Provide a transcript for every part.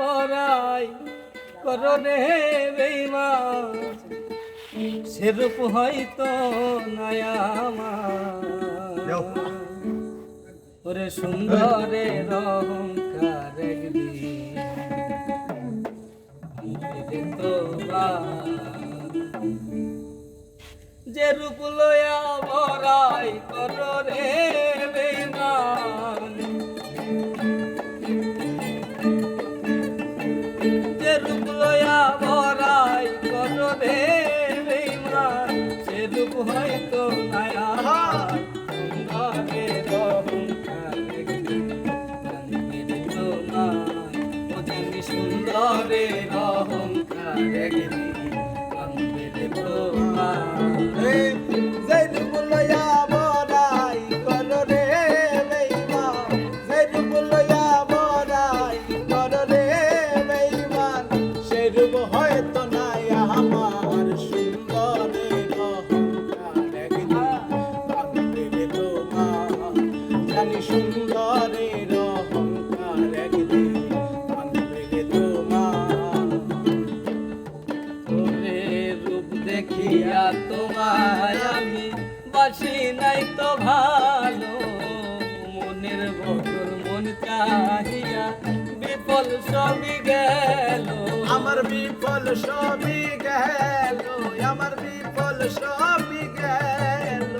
বরাই করনে বেইমা সেরূপ হয়তো নয়ামা। ওরে তো বা যে রূপ লয়া বরাই কররে লয়া ভরাই করবে বেইমান সে রূপ হয়তো নায়া সুন্দরে অহংকার একদিন কান্দির তোমার ও জানি সবই গেল আমার বিফল সবই গেল।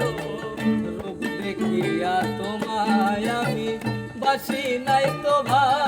রূপ দেখিয়া তোমায় আমি বাসি নাই তো ভালো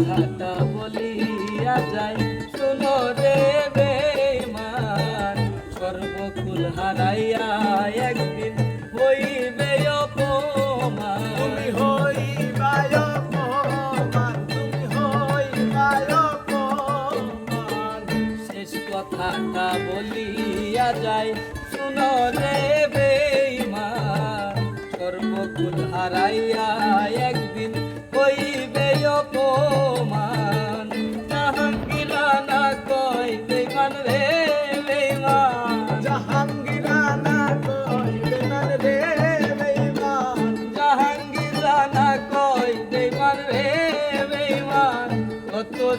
কথাটা বলিয়া যাই শোনো রে বেমান সর্বকুল হারাইয়া একদিন হইবে অপমান। তুমি হইবায় অপমান, তুমি হইবায় অপমান। শেষ কথাটা বলিয়া যাই শোনো রে বেমান সর্বকুল হারাইয়া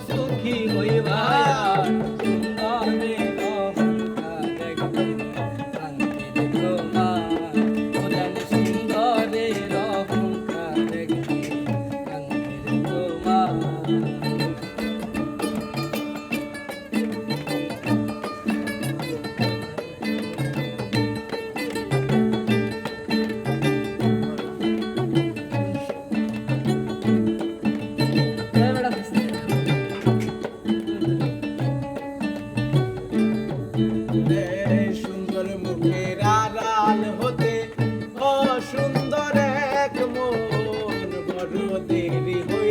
সুখী হইবা Oi, oi.